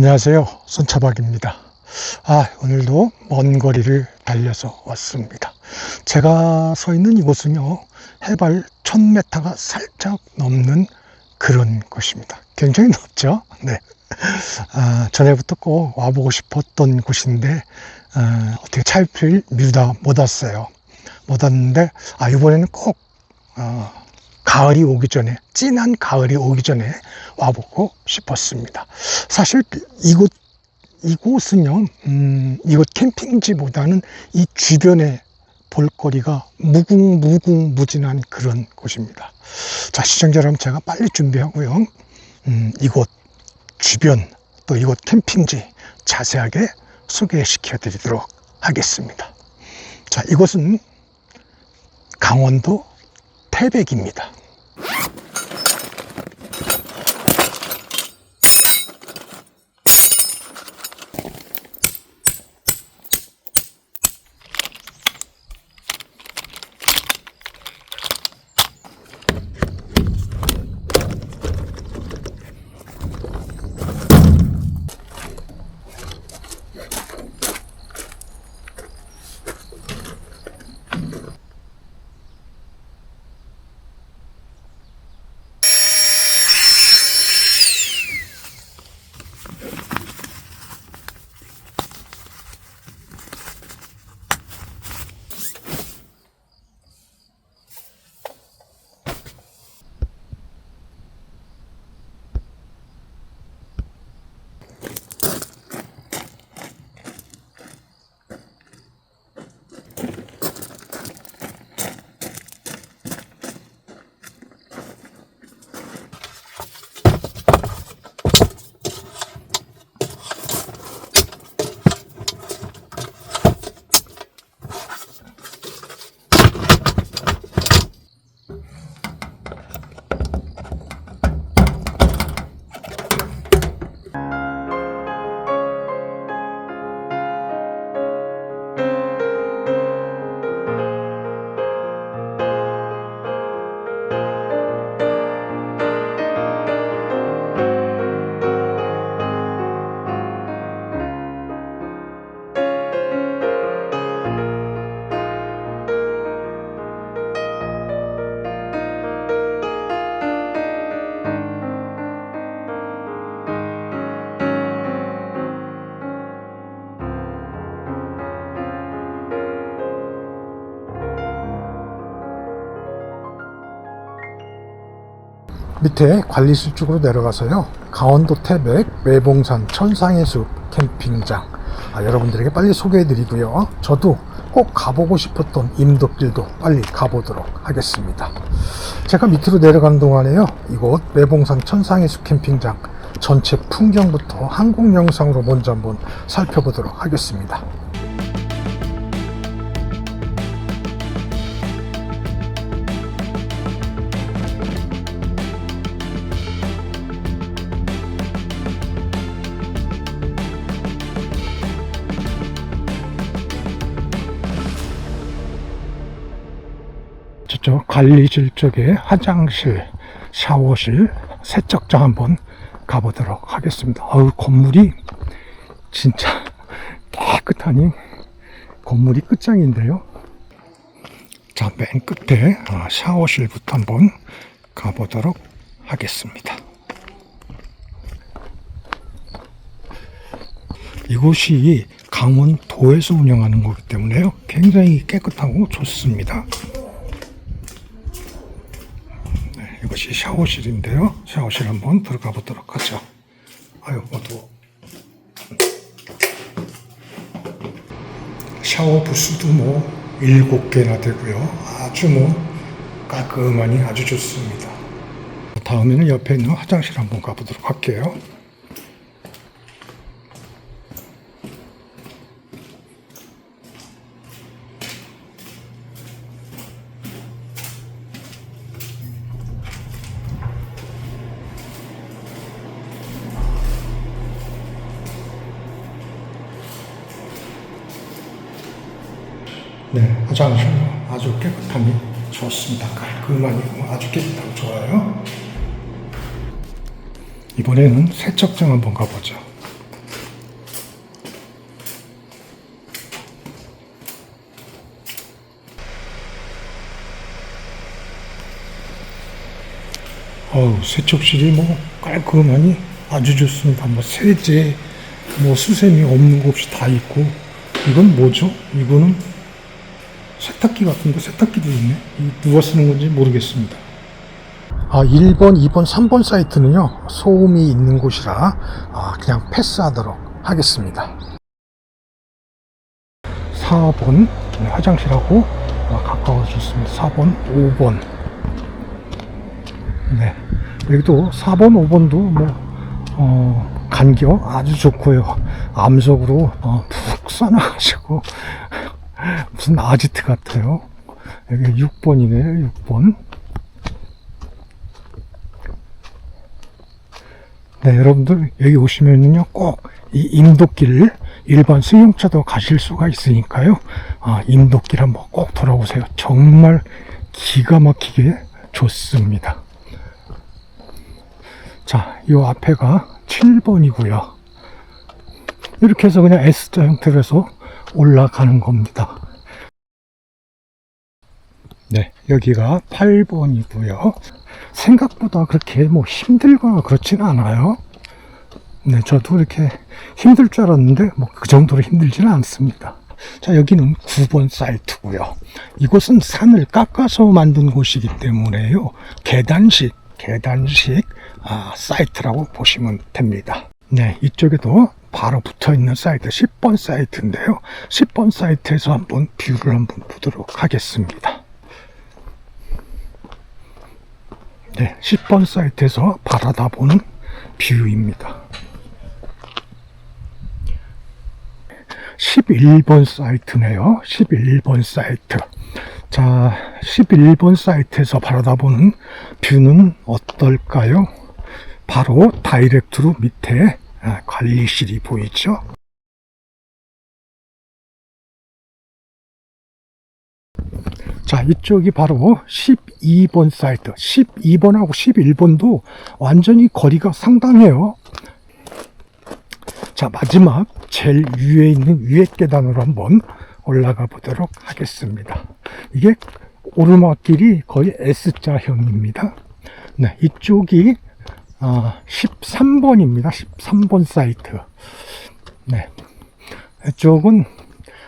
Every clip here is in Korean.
안녕하세요. 손차박입니다. 아, 오늘도 먼 거리를 달려서 왔습니다. 제가 서 있는 이곳은요, 해발 1000m가 살짝 넘는 그런 곳입니다. 굉장히 높죠? 네. 아, 전에부터 꼭 와보고 싶었던 곳인데, 아, 어떻게 차일피일 미루다 못 왔어요. 못 왔는데, 아, 이번에는 꼭, 어, 가을이 오기 전에, 진한 가을이 오기 전에 와보고 싶었습니다. 사실 이곳, 이곳은요, 음, 이곳 캠핑지보다는 이 주변에 볼거리가 무궁무궁무진한 그런 곳입니다. 자, 시청자 여러분, 제가 빨리 준비하고요. 음, 이곳 주변, 또 이곳 캠핑지 자세하게 소개시켜 드리도록 하겠습니다. 자, 이곳은 강원도 태백입니다. 밑에 관리실 쪽으로 내려가서요. 강원도 태백 외봉산 천상의 숲 캠핑장. 아, 여러분들에게 빨리 소개해 드리고요. 저도 꼭 가보고 싶었던 임덕길도 빨리 가보도록 하겠습니다. 제가 밑으로 내려가는 동안에요. 이곳 외봉산 천상의 숲 캠핑장 전체 풍경부터 한국 영상으로 먼저 한번 살펴보도록 하겠습니다. 관리실 쪽에 화장실, 샤워실, 세척장 한번 가보도록 하겠습니다. 어우, 건물이 진짜 깨끗하니 건물이 끝장인데요. 자, 맨 끝에 아, 샤워실부터 한번 가보도록 하겠습니다. 이곳이 강원도에서 운영하는 거기 때문에요. 굉장히 깨끗하고 좋습니다. 네, 이 것이 샤워실인데요. 샤워실 한번 들어가 보도록 하죠. 아유, 어두워. 샤워 부스도 뭐 일곱 개나 되고요. 아주 뭐 깔끔하니 아주 좋습니다. 다음에는 옆에 있는 화장실 한번 가보도록 할게요. 화장실 뭐 아주 깨끗함이 좋습니다. 깔끔하니 뭐 아주 깨끗하고 좋아요. 이번에는 세척장 한번 가보죠. 어우, 세척실이 뭐 깔끔하니 아주 좋습니다. 뭐 세제, 뭐 수세미 없는 곳이 다 있고, 이건 뭐죠? 이거는 세탁기 같은데 세탁기도 있네. 이 누가 쓰는 건지 모르겠습니다. 아, 1번, 2번, 3번 사이트는요, 소음이 있는 곳이라, 아, 그냥 패스하도록 하겠습니다. 4번, 네, 화장실하고 아, 가까워졌습니다. 4번, 5번. 네. 여기도 4번, 5번도 뭐, 어, 간격 아주 좋고요. 암석으로, 어, 푹 써놔가지고, 무슨 아지트 같아요. 여기 6번이네요, 6번. 네, 여러분들 여기 오시면은요 꼭이 임도길 일반 승용차도 가실 수가 있으니까요. 아, 임도길 한번 꼭 돌아오세요. 정말 기가 막히게 좋습니다. 자, 이 앞에가 7번이고요. 이렇게 해서 그냥 S자 형태로 해서 올라가는 겁니다. 네, 여기가 8번이고요. 생각보다 그렇게 뭐 힘들거나 그렇진 않아요. 네, 저도 이렇게 힘들 줄 알았는데 뭐 그 정도로 힘들지는 않습니다. 자, 여기는 9번 사이트고요. 이곳은 산을 깎아서 만든 곳이기 때문에요. 계단식, 계단식 아, 사이트라고 보시면 됩니다. 네, 이쪽에도 바로 붙어 있는 사이트 10번 사이트인데요. 10번 사이트에서 한번 뷰를 한번 보도록 하겠습니다. 네, 10번 사이트에서 바라다 보는 뷰입니다. 11번 사이트네요. 11번 사이트. 자, 11번 사이트에서 바라다 보는 뷰는 어떨까요? 바로 다이렉트로 밑에 아, 관리실이 보이죠? 자, 이쪽이 바로 12번 사이트. 12번하고 11번도 완전히 거리가 상당해요. 자, 마지막 제일 위에 있는 위에 계단으로 한번 올라가 보도록 하겠습니다. 이게 오르막길이 거의 S자형입니다. 네, 이쪽이 아, 13번입니다. 13번 사이트. 네. 이쪽은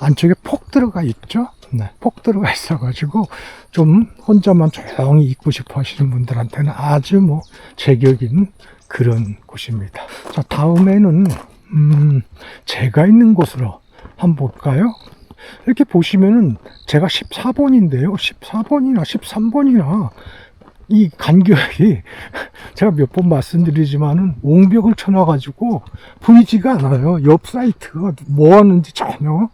안쪽에 폭 들어가 있죠. 네, 폭 들어가 있어가지고 좀 혼자만 조용히 있고 싶어 하시는 분들한테는 아주 뭐 제격인 그런 곳입니다. 자, 다음에는 음, 제가 있는 곳으로 한번 볼까요? 이렇게 보시면은 제가 14번인데요. 14번이나 13번이나 이 간격이 제가 몇 번 말씀드리지만은 옹벽을 쳐놔가지고 보이지가 않아요. 옆 사이트가 뭐 하는지 전혀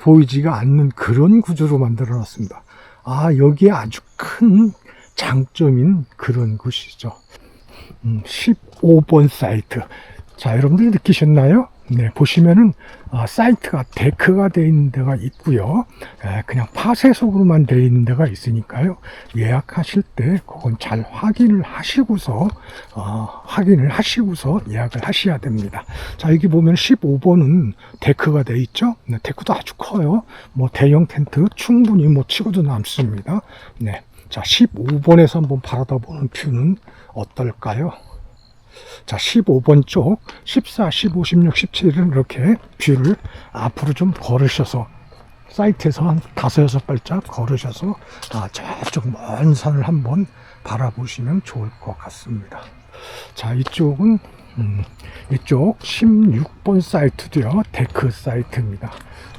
보이지가 않는 그런 구조로 만들어 놨습니다. 아, 여기에 아주 큰 장점인 그런 곳이죠. 음, 15번 사이트. 자, 여러분들 느끼셨나요? 네, 보시면은 아, 사이트가 데크가 되어 있는 데가 있고요. 에, 그냥 파쇄석으로만 되어 있는 데가 있으니까요. 예약하실 때 그건 잘 확인을 하시고서 어, 확인을 하시고서 예약을 하셔야 됩니다. 자, 여기 보면 15번은 데크가 되어 있죠. 네, 데크도 아주 커요. 뭐 대형 텐트 충분히 뭐 치고도 남습니다. 네. 자, 15번에서 한번 바라다 보는 뷰는 어떨까요? 자, 15번 쪽, 14, 15, 16, 17은 이렇게 뷰를 앞으로 좀 걸으셔서 사이트에서 한 다섯 여섯 발짝 걸으셔서 아, 저쪽 먼 산을 한번 바라보시면 좋을 것 같습니다. 자, 이쪽은 음, 이쪽 16번 사이트도요. 데크 사이트입니다.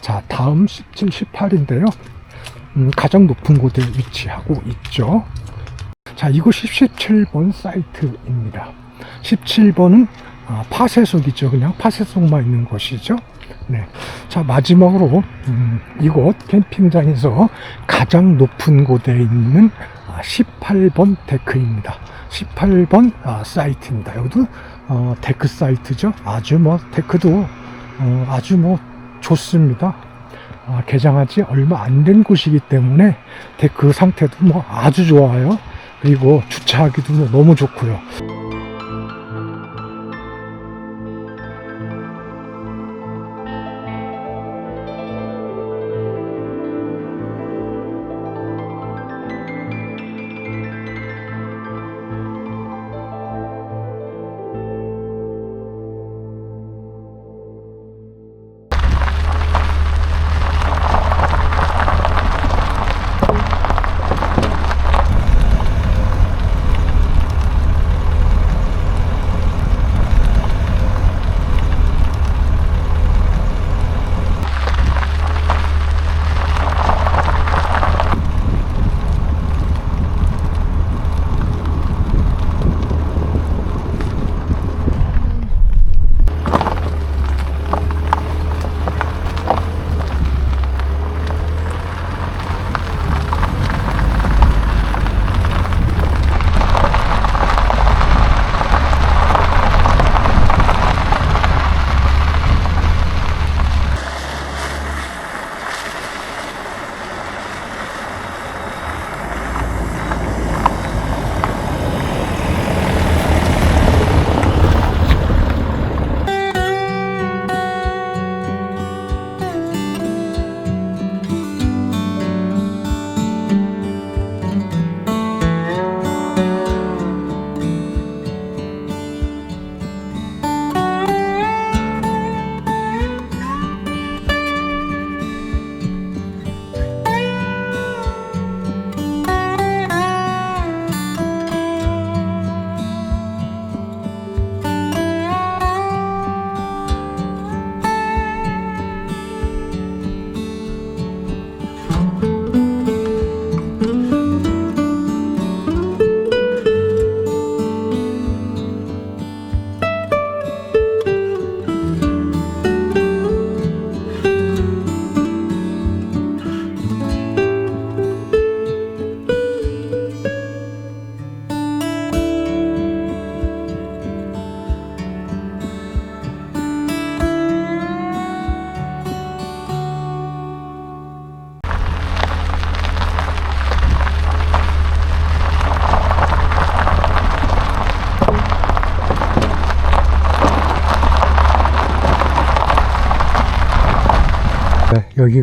자, 다음 17, 18인데요. 음, 가장 높은 곳에 위치하고 있죠. 자, 이곳이 17번 사이트입니다. 17번은 아, 파쇄석이죠. 그냥 파쇄석만 있는 곳이죠. 네. 자, 마지막으로, 음, 이곳 캠핑장에서 가장 높은 곳에 있는 아, 18번 데크입니다. 18번 아, 사이트입니다. 여기도 어, 데크 사이트죠. 아주 뭐, 데크도 어, 아주 뭐 좋습니다. 아, 개장한 지 얼마 안 된 곳이기 때문에 데크 상태도 뭐 아주 좋아요. 그리고 주차하기도 뭐 너무 좋고요.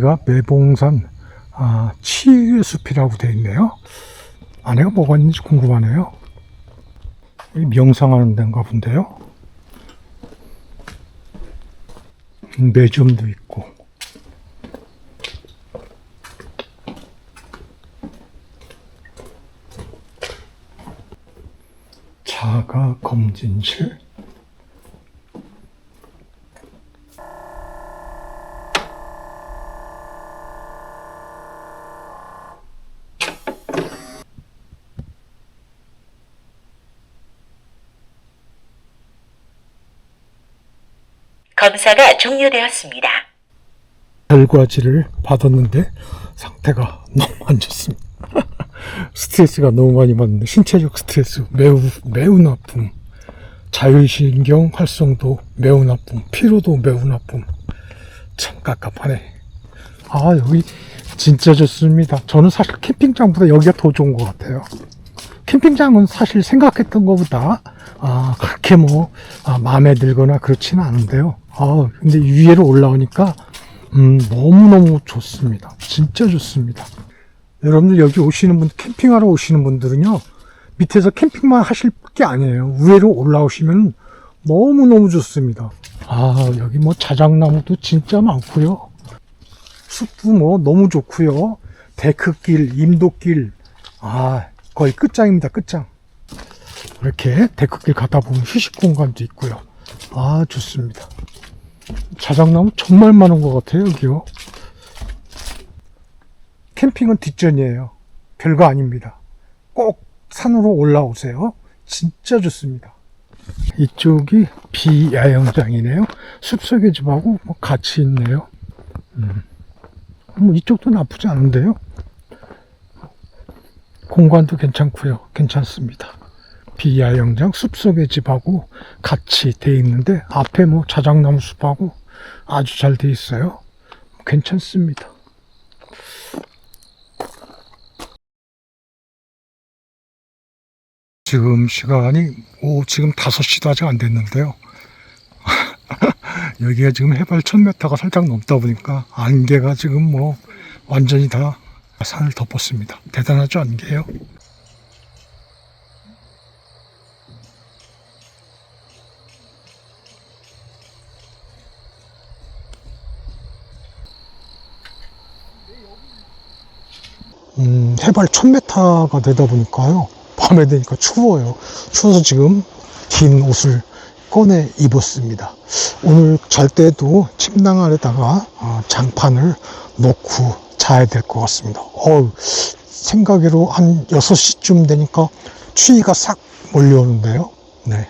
여기가 매봉산 아, 치유의 숲이라고 되어 있네요. 안에가 뭐가 있는지 궁금하네요. 이 명상하는 데인가 본데요. 음, 매점도 있고. 자가 검진실. 검사가 종료되었습니다. 결과지를 받았는데 상태가 너무 안 좋습니다. 스트레스가 너무 많이 받는데 신체적 스트레스 매우 매우 나쁨, 자율신경 활성도 매우 나쁨, 피로도 매우 나쁨. 참 깝깝하네. 아 여기 진짜 좋습니다. 저는 사실 캠핑장보다 여기가 더 좋은 것 같아요. 캠핑장은 사실 생각했던 것보다 아 그렇게 뭐 아, 마음에 들거나 그렇지는 않은데요. 아 근데 위에로 올라오니까 음, 너무너무 좋습니다. 진짜 좋습니다. 여러분들 여기 오시는 분, 캠핑하러 오시는 분들은요, 밑에서 캠핑만 하실 게 아니에요. 위로 올라오시면 너무너무 좋습니다. 아, 여기 뭐 자작나무도 진짜 많고요. 숲도 뭐 너무 좋고요. 데크길, 임도길, 아, 거의 끝장입니다. 끝장. 이렇게 데크길 가다 보면 휴식 공간도 있고요. 아, 좋습니다. 자작나무 정말 많은 것 같아요, 여기요. 캠핑은 뒷전이에요. 별거 아닙니다. 꼭 산으로 올라오세요. 진짜 좋습니다. 이쪽이 비야영장이네요. 숲속의 집하고 뭐 같이 있네요. 음. 뭐 이쪽도 나쁘지 않은데요. 공간도 괜찮고요. 괜찮습니다. 비야영장 숲속의 집하고 같이 돼 있는데 앞에 뭐 자작나무 숲하고 아주 잘 돼 있어요. 괜찮습니다. 지금 시간이 오 지금 5시도 아직 안 됐는데요. 여기가 지금 해발 1000m가 살짝 넘다 보니까 안개가 지금 뭐 완전히 다 산을 덮었습니다. 대단하죠 안개요. 해발 1000m가 되다 보니까요. 밤에 되니까 추워요. 추워서 지금 긴 옷을 꺼내 입었습니다. 오늘 잘 때도 침낭 아래다가 어, 장판을 놓고 자야 될 것 같습니다. 어우, 생각으로 한 6시쯤 되니까 추위가 싹 몰려오는데요. 네.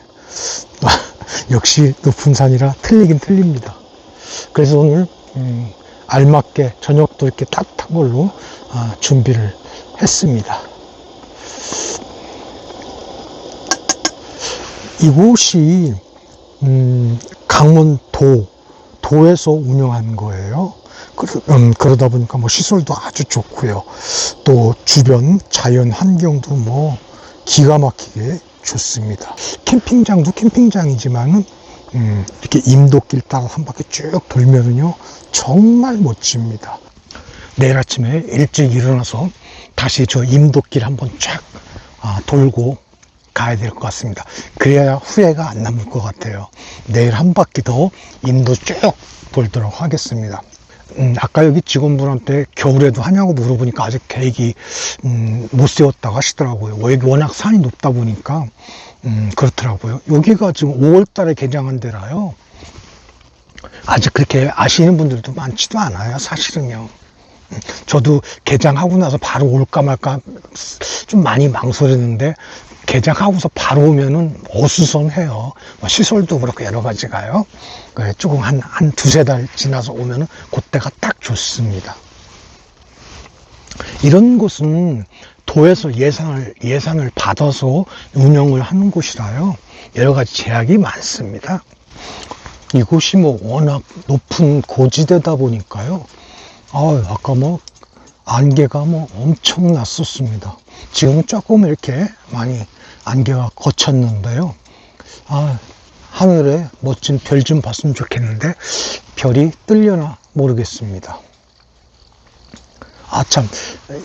역시 높은 산이라 틀리긴 틀립니다. 그래서 오늘 음, 알맞게 저녁도 이렇게 따뜻한 걸로 아, 준비를 했습니다. 이곳이 음, 강원도 도에서 운영한 거예요. 그러, 음, 그러다 보니까 뭐 시설도 아주 좋고요. 또 주변 자연 환경도 뭐 기가 막히게 좋습니다. 캠핑장도 캠핑장이지만은 음, 이렇게 임도길 따라 한 바퀴 쭉 돌면은요 정말 멋집니다. 내일 아침에 일찍 일어나서 다시 저 임도길 한번 쫙 아, 돌고 가야 될 것 같습니다. 그래야 후회가 안 남을 것 같아요. 내일 한 바퀴 더 임도 쭉 돌도록 하겠습니다. 음, 아까 여기 직원분한테 겨울에도 하냐고 물어보니까 아직 계획이 음, 못 세웠다고 하시더라고요. 여기 워낙 산이 높다 보니까 음, 그렇더라고요. 여기가 지금 5월달에 개장한 데라요. 아직 그렇게 아시는 분들도 많지도 않아요. 사실은요. 음, 저도 개장하고 나서 바로 올까 말까 좀 많이 망설였는데 개장하고서 바로 오면은 어수선해요. 뭐 시설도 그렇고 여러 가지가요. 조금 한, 한 두세 달 지나서 오면은 그때가 딱 좋습니다. 이런 곳은 도에서 예산을, 예산을 받아서 운영을 하는 곳이라요. 여러 가지 제약이 많습니다. 이곳이 뭐 워낙 높은 고지대다 보니까요. 아, 아까 뭐 안개가 뭐 엄청 났었습니다. 지금은 조금 이렇게 많이 안개가 거쳤는데요. 아, 하늘에 멋진 별 좀 봤으면 좋겠는데 별이 뜰려나 모르겠습니다. 아, 참.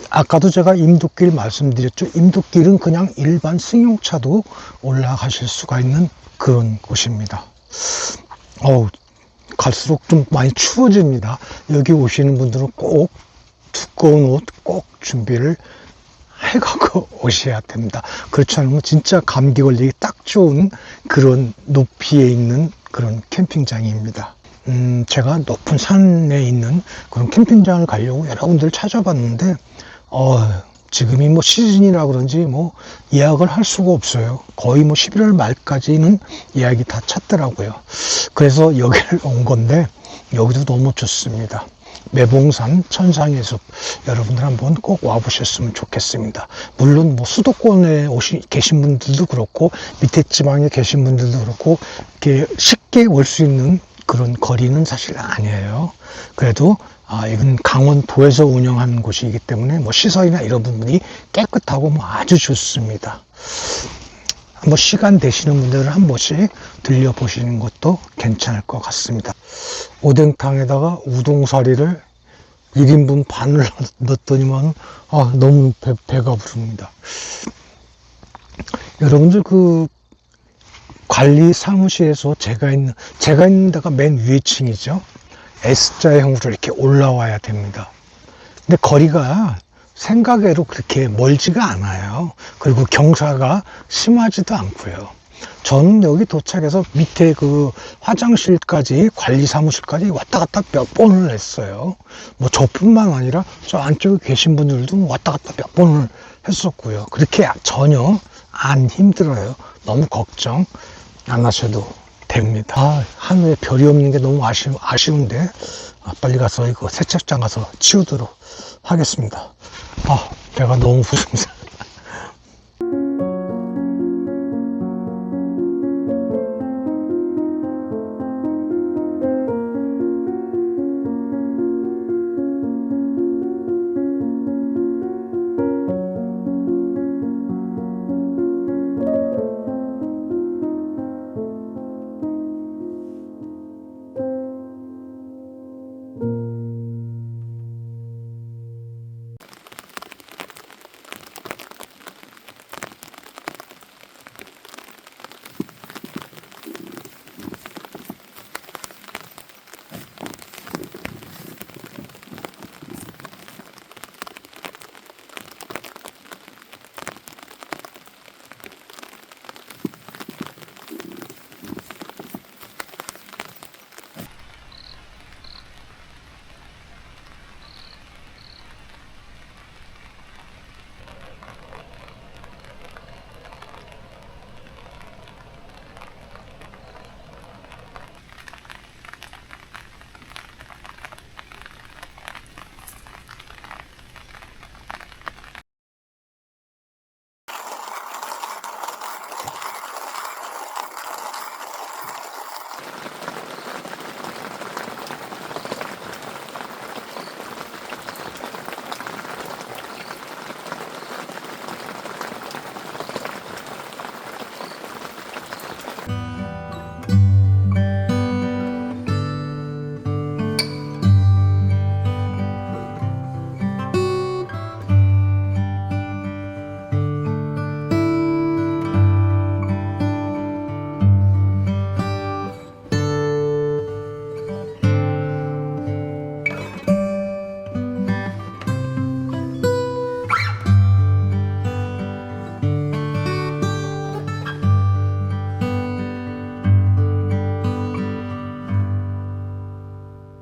아까도 제가 임도길 말씀드렸죠. 임도길은 그냥 일반 승용차도 올라가실 수가 있는 그런 곳입니다. 어우, 갈수록 좀 많이 추워집니다. 여기 오시는 분들은 꼭 두꺼운 옷 꼭 준비를 해가고 오셔야 됩니다. 그렇지 않으면 진짜 감기 걸리기 딱 좋은 그런 높이에 있는 그런 캠핑장입니다. 음, 제가 높은 산에 있는 그런 캠핑장을 가려고 여러 군데를 찾아봤는데, 어, 지금이 뭐 시즌이라 그런지 뭐 예약을 할 수가 없어요. 거의 뭐 11월 말까지는 예약이 다 찼더라고요. 그래서 여기를 온 건데, 여기도 너무 좋습니다. 매봉산 천상의 숲 여러분들 한번 꼭 와보셨으면 좋겠습니다. 물론 뭐 수도권에 오시 계신 분들도 그렇고 밑에 지방에 계신 분들도 그렇고 이렇게 쉽게 올 수 있는 그런 거리는 사실 아니에요. 그래도 아, 이건 강원도에서 운영하는 곳이기 때문에 뭐 시설이나 이런 부분이 깨끗하고 뭐 아주 좋습니다. 뭐 시간 되시는 분들은 한 번씩 들려보시는 것도 괜찮을 것 같습니다. 오뎅탕에다가 우동사리를 1인분 반을 넣었더니만 아, 너무 배, 배가 부릅니다. 여러분들 그 관리 사무실에서 제가 있는 제가 있는 데가 맨 위층이죠. S자 형으로 이렇게 올라와야 됩니다. 근데 거리가 생각외로 그렇게 멀지가 않아요. 그리고 경사가 심하지도 않고요. 저는 여기 도착해서 밑에 그 화장실까지 관리 사무실까지 왔다 갔다 몇 번을 했어요. 뭐 저뿐만 아니라 저 안쪽에 계신 분들도 왔다 갔다 몇 번을 했었고요. 그렇게 전혀 안 힘들어요. 너무 걱정 안 하셔도 됩니다. 아, 하늘에 별이 없는 게 너무 아쉬, 아쉬운데 아, 빨리 가서 이거 세척장 가서 치우도록 하겠습니다. 아, 배가 너무 부릅니다.